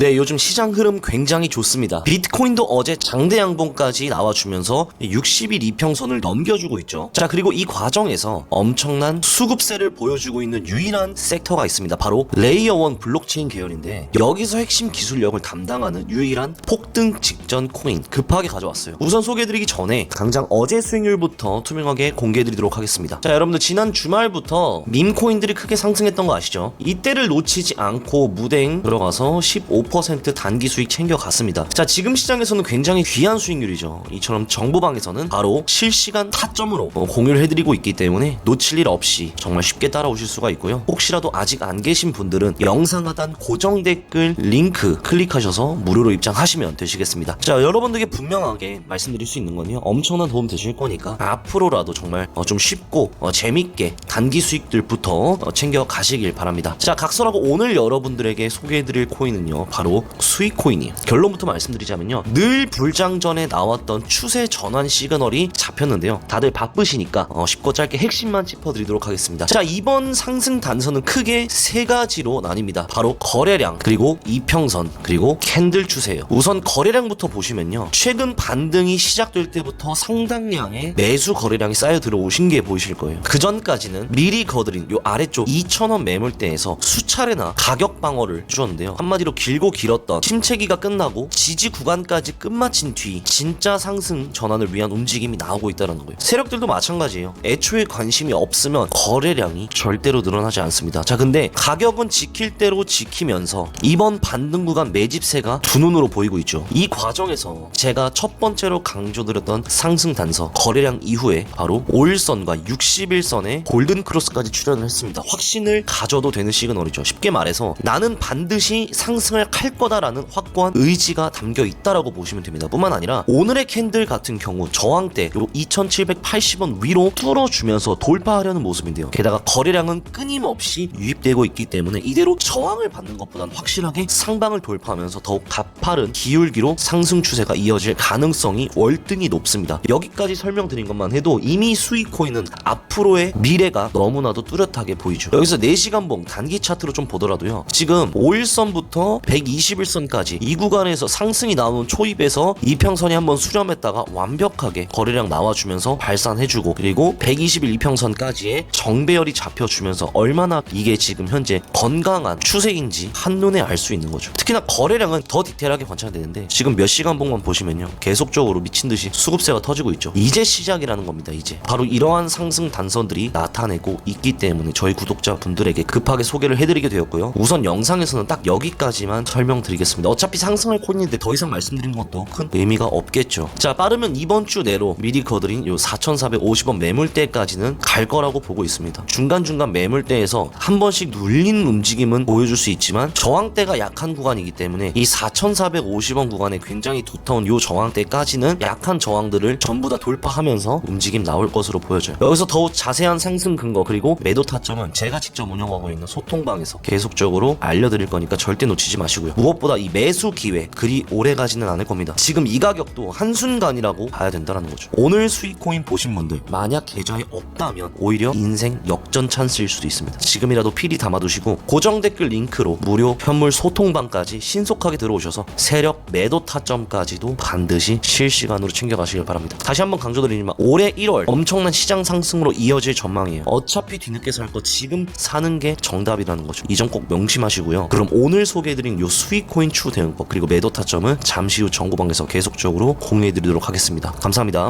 네, 요즘 시장 흐름 굉장히 좋습니다. 비트코인도 어제 장대 양봉까지 나와주면서 60일 이평선을 넘겨주고 있죠. 자, 그리고 이 과정에서 엄청난 수급세를 보여주고 있는 유일한 섹터가 있습니다. 바로 레이어 1 블록체인 계열인데 여기서 핵심 기술력을 담당하는 유일한 폭등 직전 코인 급하게 가져왔어요. 우선 소개해드리기 전에 당장 어제 수익률부터 투명하게 공개해드리도록 하겠습니다. 자, 여러분들 지난 주말부터 밈 코인들이 크게 상승했던 거 아시죠? 이때를 놓치지 않고 무댕 들어가서 15% 단기 수익 챙겨갔습니다. 자, 지금 시장에서는 굉장히 귀한 수익률이죠. 이처럼 정보방에서는 바로 실시간 타점으로 어, 공유를 해드리고 있기 때문에 놓칠 일 없이 정말 쉽게 따라오실 수가 있고요. 혹시라도 아직 안 계신 분들은 영상 하단 고정 댓글 링크 클릭하셔서 무료로 입장하시면 되시겠습니다. 자, 여러분들에게 분명하게 말씀드릴 수 있는 건요. 엄청난 도움 되실 거니까 앞으로라도 정말 어, 좀 쉽고 어, 재밌게 단기 수익들부터 어, 챙겨 가시길 바랍니다. 자, 각설하고 오늘 여러분들에게 소개해드릴 코인은요. 바로 수익 코인이에요. 결론부터 말씀드리자면요. 늘 불장 전에 나왔던 추세 전환 시그널이 잡혔는데요. 다들 바쁘시니까 어, 쉽고 짧게 핵심만 짚어드리도록 하겠습니다. 자, 이번 상승 단선은 크게 세 가지로 나뉩니다. 바로 거래량, 그리고 이평선, 그리고 캔들 추세예요. 우선 거래량부터 보시면요. 최근 반등이 시작될 때부터 상당량의 매수 거래량이 쌓여 들어오신 게 보이실 거예요. 그 전까지는 미리 거드린 요 아래쪽 2,000원 매물대에서 수차례나 가격 방어를 주었는데요. 한마디로 길고 길었던 침체기가 끝나고 지지 구간까지 끝마친 뒤 진짜 상승 전환을 위한 움직임이 나오고 있다는 거예요. 세력들도 마찬가지예요. 애초에 관심이 없으면 거래량이 절대로 늘어나지 않습니다. 자, 근데 가격은 지킬 대로 지키면서 이번 반등 구간 매집세가 두 눈으로 보이고 있죠. 이 과정에서 제가 첫 번째로 강조드렸던 상승 단서 거래량 이후에 바로 5일선과 60일선의 골든 크로스까지 출연을 했습니다. 확신을 가져도 되는 시그널이죠. 쉽게 말해서 나는 반드시 상승 을할 거다라는 확고한 의지가 담겨 있다라고 보시면 됩니다. 뿐만 아니라 오늘의 캔들 같은 경우 저항대 요 2,780원 위로 뚫어주면서 돌파하려는 모습인데요. 게다가 거래량은 끊임없이 유입되고 있기 때문에 이대로 저항을 받는 것보다는 확실하게 상방을 돌파하면서 더욱 가파른 기울기로 상승 추세가 이어질 가능성이 월등히 높습니다. 여기까지 설명드린 것만 해도 이미 수익 코인은 앞으로의 미래가 너무나도 뚜렷하게 보이죠. 여기서 4시간 봉 단기 차트로 좀 보더라도요. 지금 5일선부터 121선까지 이 구간에서 상승이 나오는 초입에서 이평선이 한번 수렴했다가 완벽하게 거래량 나와주면서 발산해주고 그리고 120일 이평선까지의 정배열이 잡혀주면서 얼마나 이게 지금 현재 건강한 추세인지 한눈에 알 수 있는 거죠. 특히나 거래량은 더 디테일하게 관찰되는데 지금 몇 시간 봉만 보시면요. 계속적으로 미친 듯이 수급세가 터지고 있죠. 이제 시작이라는 겁니다. 이제 바로 이러한 상승 단선들이 나타내고 있기 때문에 저희 구독자분들에게 급하게 소개를 해드리게 되었고요. 우선 영상에서는 딱 여기까지만 설명드리겠습니다. 어차피 상승할 코인인데 더 이상 말씀드리는 것도 큰 의미가 없겠죠. 자 빠르면 이번 주 내로 미리 거드린 요 4,450원 매물대까지는 갈 거라고 보고 있습니다. 중간중간 매물대에서 한 번씩 눌리는 움직임은 보여줄 수 있지만 저항대가 약한 구간이기 때문에 이 4,450원 구간에 굉장히 두터운 요 저항대까지는 약한 저항들을 전부 다 돌파하면서 움직임 나올 것으로 보여져요. 여기서 더욱 자세한 상승 근거 그리고 매도 타점은 제가 직접 운영하고 있는 소통방에서 계속적으로 알려드릴 거니까 절대 놓치지 마시고 요. 무엇보다 이 매수 기회 그리 오래 가지는 않을 겁니다. 지금 이 가격도 한순간이라고 봐야 된다는 거죠. 오늘 수익 코인 보신 분들 만약 계좌에 없다면 오히려 인생 역전 찬스일 수도 있습니다. 지금이라도 필히 담아두시고 고정 댓글 링크로 무료 현물 소통방까지 신속하게 들어오셔서 세력 매도 타점까지도 반드시 실시간으로 챙겨가시길 바랍니다. 다시 한번 강조드리지만 올해 1월 엄청난 시장 상승으로 이어질 전망이에요. 어차피 뒤늦게 살 거 지금 사는 게 정답이라는 거죠. 이 점 꼭 명심하시고요. 그럼 오늘 소개해드린 요 수익 코인 추 대응법 그리고 매도 타점은 잠시 후 정보방에서 계속적으로 공유해드리도록 하겠습니다. 감사합니다.